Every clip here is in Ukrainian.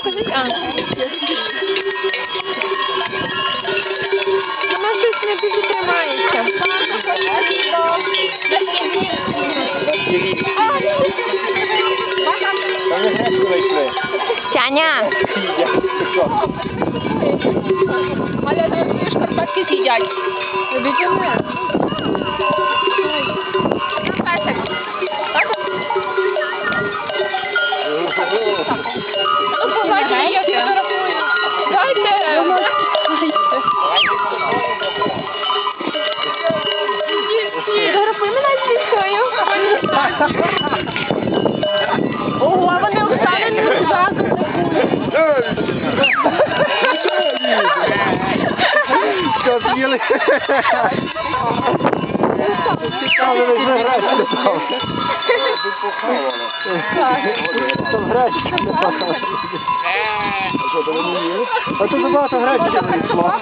Вона щось не дуже тримається. Та не гречку знайшли. Тяня! Але не шкарпетки з'їдять. Обіцяне. Ну, З'їли? Цікаво, ви вже. Там пахала. Що, то вони їли? А вийшло.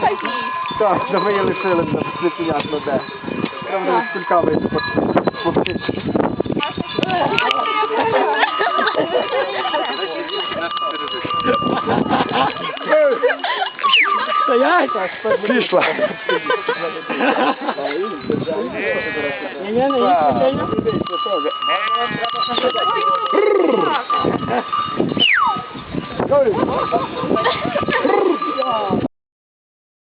Так, то ми лишили, непонятно де. Прямо до кульками. Стоять! Пішла. Ні, ні, ні,